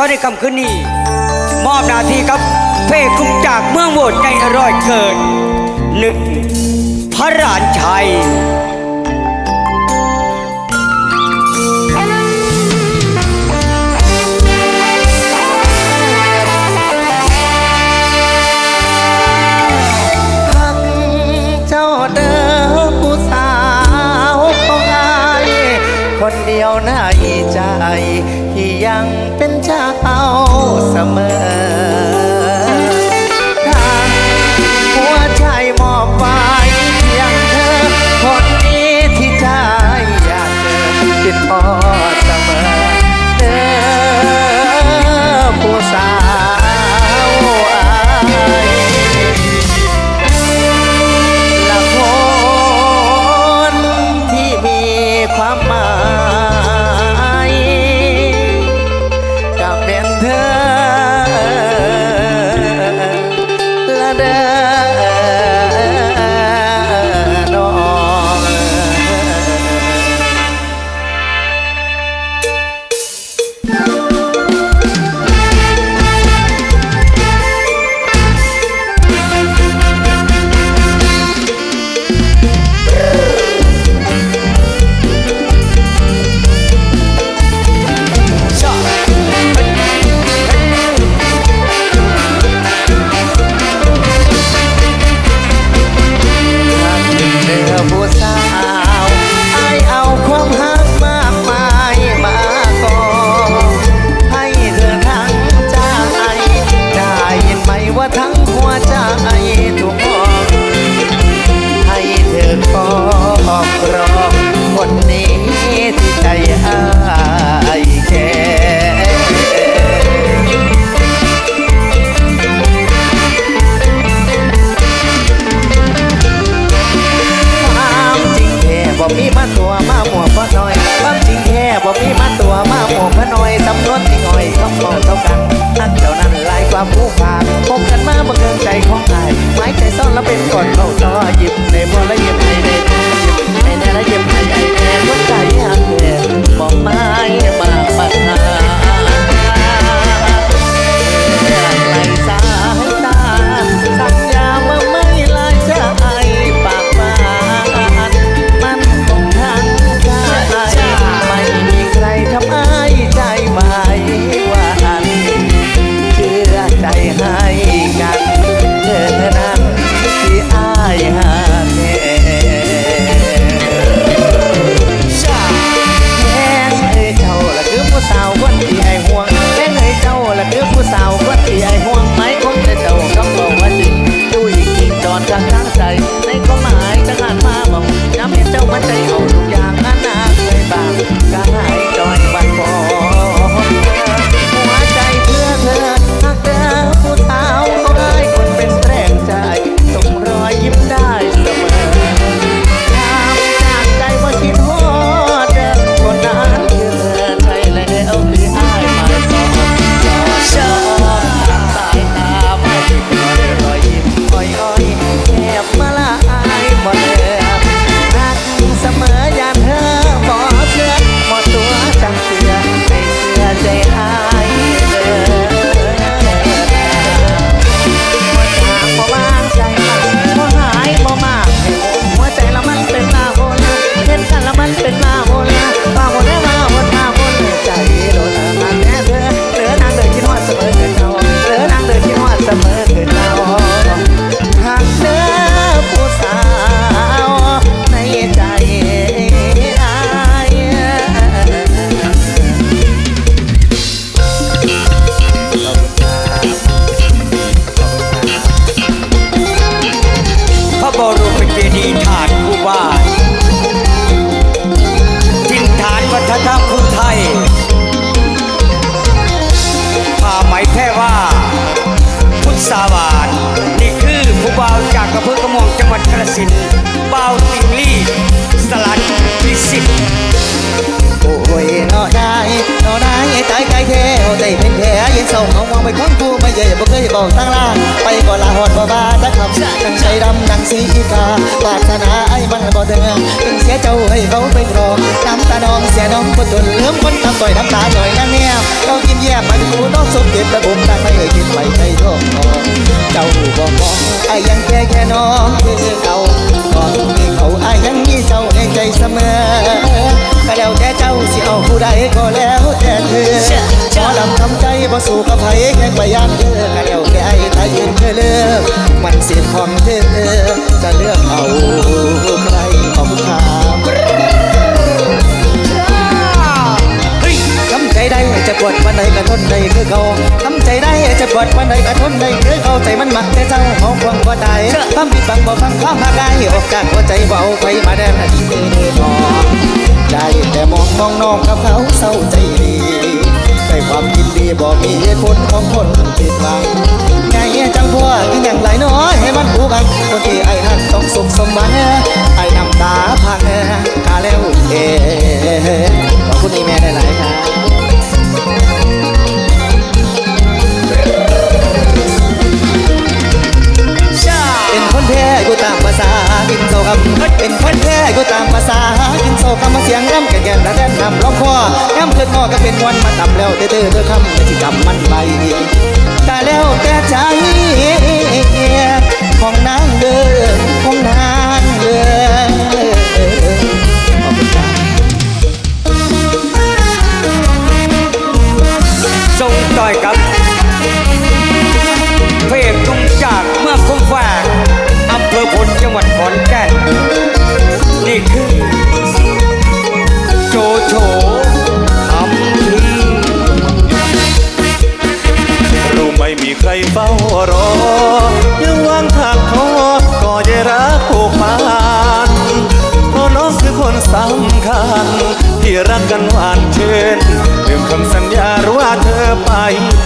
ก็ในคำขึ้นนี้มอบนาทีครับเพ่คุ้มจากเมืองโวดใจอร่อยเกินหนึ่งพระรานชัย ที่ยังเป็นเจ้าเสมอ ของไอไม้ใจซ่อนแล้วเป็นก่อนเข้าซอน ค้นคู่บ่เคยบอกตั้งล่าไปก่อนลาหอดบ่บาตะคำนังใจดำนังสีกาปารถนาไอ้มันบ่เดินจึงเสียเจ้าให้เขาไปรอน้ำตาน้องเสียน้องก็จนเลื่อมคนทำต่อยน้ำตาหน่อยนั่นเนี่เรากินแย่มันกูน้องสมเก็บแต่ผมตั้งไม่เคยคิดไปใจท้องเจ้าบอกมองไอ้ยังแค่แค่น้องคือเขาก่อนมีเขาไอ้ยังมีเจ้าในใจเสมอก็แล้วแต่เจ้าสิเอาผู้ใดก็แล้วแต่เธอำทำใจบ่สู้กับไผแค่ไปย่างเธอก็แล้วแต่ไอ้ถ้ายืนเธอเลือกมันเสียของเธอจะเลือกเอาใครของทามเฮ้ยทำใจได้จะปวดวันใดก็ทนได้คือเขาทำใจได้จะปวดวันใดก็ทนได้คือเขาใจมันมักแต่เจ้าเมาควงบ่ตายความผิดบังบ่ฟังความหักได้ออกจากหัวใจเบาไฟมาแดนที่มือทอได้แต่มองมองน้องกับเขาเศร้าใจดี ให้ความคิดดีบอกมีเหตุผลของคนผิดหวังไงจังพวกกินอย่างไรน้อยให้มันผูกกันคนที่ไอ้หันต้องสุขสมหวังไอ้น้ำตาพังกาแล้วเอขอบคุณอีแม่หลายครับ เกิดงอก็เป็นวันมาต่ำแล้วเตื้อเตื้อคำไม่ที่จำมันไปแต่แล้วแต่ใจของนางเด้อของนางเด้อจงจอยกับ กันหวานเชื่นลืมคำสัญญาหรือว่าเธอไป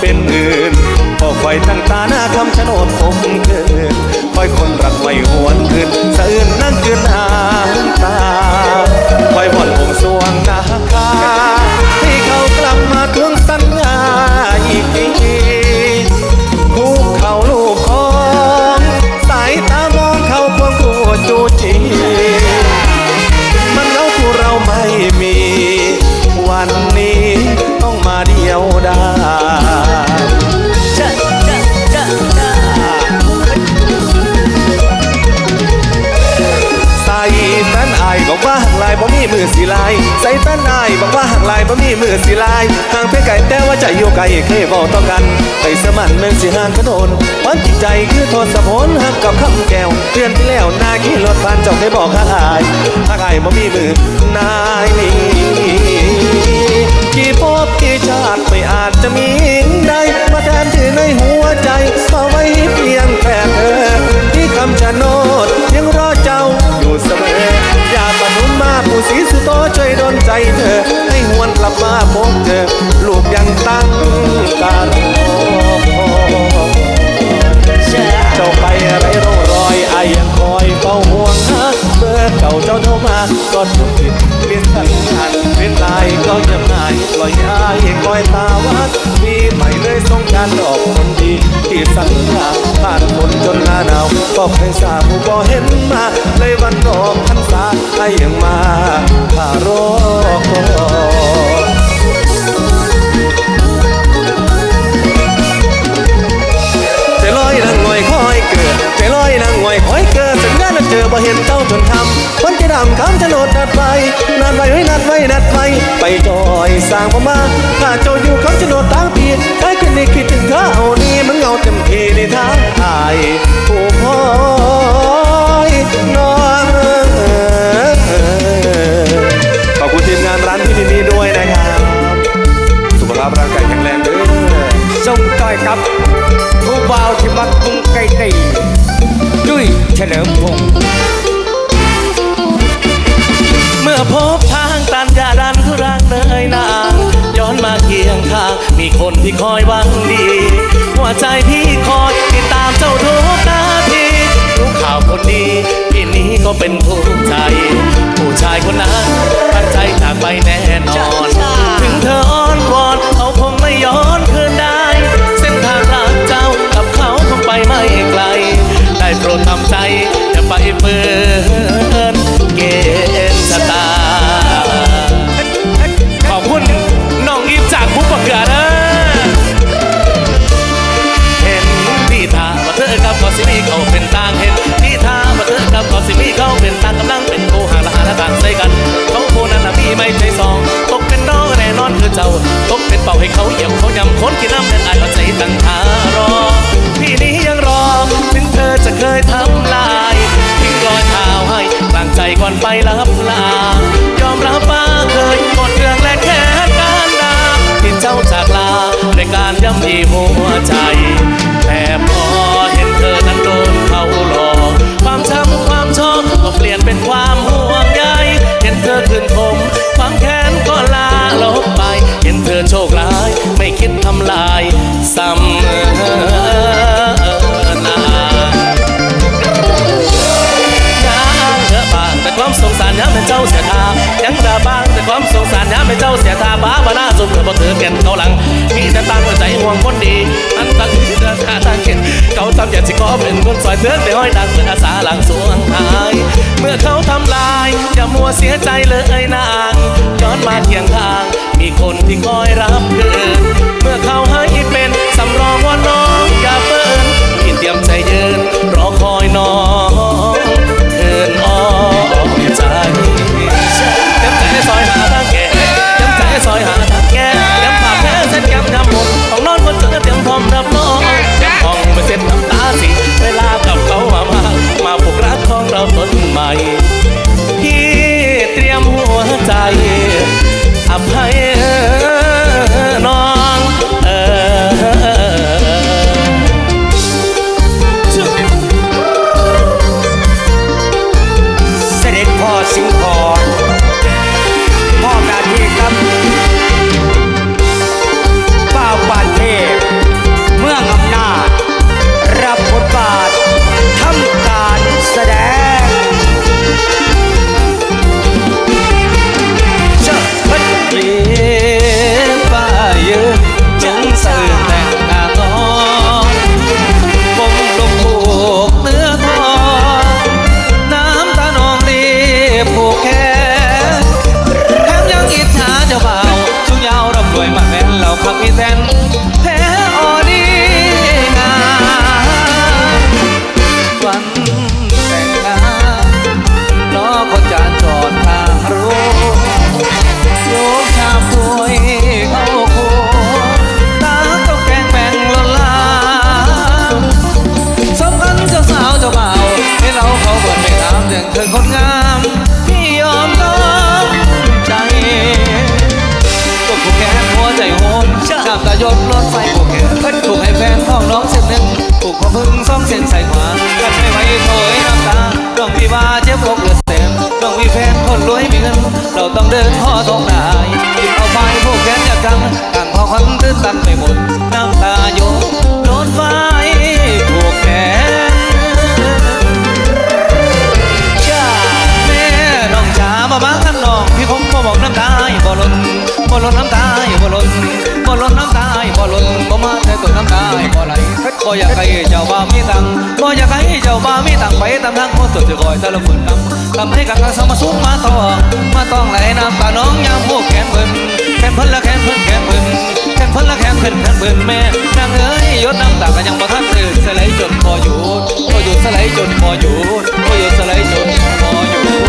เป็นอื่นพอไฟตั้งตาหน้าคำชะโนดผมเกินคอยคนรักไม่หวนคืนสะอื่นนั่งคืนหาตาคอยบ่นผมสวงนาคา ไกลเคยบอกต่อกันไปสมันแม่นสิห่างขนนวันจิตใจคือโทษสะพนหักกับคำแก้วเดือนที่แล้วนาขี่รถผ่านเจ้าเคยบอกหักอายหักอายบ่มีมือนายนี้กี่ภพกี่ชาติไม่อาจจะมีใดมาแทนที่ในหัวใจมาไว้เพียงแค่เธอที่คำชะโนดยังรอเจ้าอยู่เสมออย่าปนุนมาผู้สีสุโตช่วยดลใจเธอให้หวนกลับมาพบเจอลูกยังตั้ง เจ้าไปไรร่องรอยไอายยังคอยเฝ้าห่วงหาเบอร์เก่าเจ้าโทรมาก็ถูกผิดเปลี่ยนสัญญาณเปลี่ยนลายก็ยังไงปล่อยอายคอยตาวัดปีใหม่เลยส่งการดอกคนดีที่สัญญาผ่านฝนจนหน้าหนาวก็เคยสาผู้บ่เห็นมาเลยวันดอกพรรษาไอยังมาข้ารอคอยำวันจะดำคำจะโนดนัดไปนัดไว้ไว้นัดไว้นัดไปไปจอยสร้างบ่มาถ้าเจ้าอยู่คำจะโนดตั้งปีใครกันนี่คิดถึงเธอเอานี่มันเงาเต็มทีในทางอายผู้คอยน้องเอ๋ยขอบคุณทีมงานร้านที่นี่ด้วยนะครับ สุขภาพร่างกายแข็งแรงเด้อทรงต่อยกับผู้บ่าวที่มักมุงไก่ตีด้วยเฉลิมพงษ์ เมื่อพบทางตันยาดันคือรักเลยนางย้อนมาเคียงข้าง มีคนที่คอยหวังดี หัวใจพี่คอยติดตามเจ้าทุกนาทีรู้ข่าวคนดีพี่นี้ก็เป็นผู้ใจ ผู้ชายคนนั้นตั้งใจจากไปแน่นอน ถึงเธออ้อน น้ำเดินไอเอาใจตั้งทารอ พี่นี้ยังรอ ถึงเธอจะเคยทำลายทิ้งรอยเท้าให้กลางใจก่อนไปรับลายอมรับป้าเคยหมดเรื่องและแค่การดาที่เจ้าจากลาในการย่ำยีหัว สุดเธอบ่ถือเก่นเขาหลัง มีแต่ตามหัวใจห่วงคนดีอันตั้งที่เดินหาทางเข็นเขาทำอย่างสิขอเป็นคนซอยเตือนไปห้อยดังเป็นอาสาหลังสวงหาย เมื่อเขาทำลาย อย่ามัวเสียใจเลยนางย้อนมาเคียงข้าง มีคนที่คอยรับคืนเมื่อเขาให้ อี นน้ำตาหยดรถไฟผูกแขนผูกให้แฟนท้องน้องเส้นหนึ่งผูกขอพึ่งสองเส้นใส่ขวากันไม่ไหวโถยน้ำตาน้องพี่ว่าเจ็บอกเลือเต็มน้องมีแฟนคนรวยมีเงิน เราต้องเดินข้อตรงได้หยิบเอาไฟผูกแขนจากกันกังพอควันตื้นตันไปหมดน้ำตาโยนโดนไฟผูกแขนจ้าแม่น้องจ๋ามาบ้างกันน้องพี่ผมก็บอกน้ำตาบ่หล่นบ่หล่นน้ำตาบ่หล่น บ่หล่นน้ำตาบ่หล่นบ่มาแต่ตัวน้ำตาบ่ไหลบ่อยากให้เจ้าบ่าวมีตังบ่อยากให้เจ้าบ่าวมีตังไปตามทางคนสุดจะคอยแต่ละฝืนกำทำให้กันทางสมาสุขมาต่อมาต้องไหลน้ำตาน้องยามพวกแขนเพิ่นแขนเพิ่นละแขนเพิ่นแขนเพิ่นแขนเพิ่นละแขนเพิ่นแขนเพิ่นแม่นางเอ้ยยศน้ำตาก็ยังบ่ทันตื่นสลายจนพอหยุดพอหยุดสลายจนพอหยุดพอหยุดสลายจนพอหยุด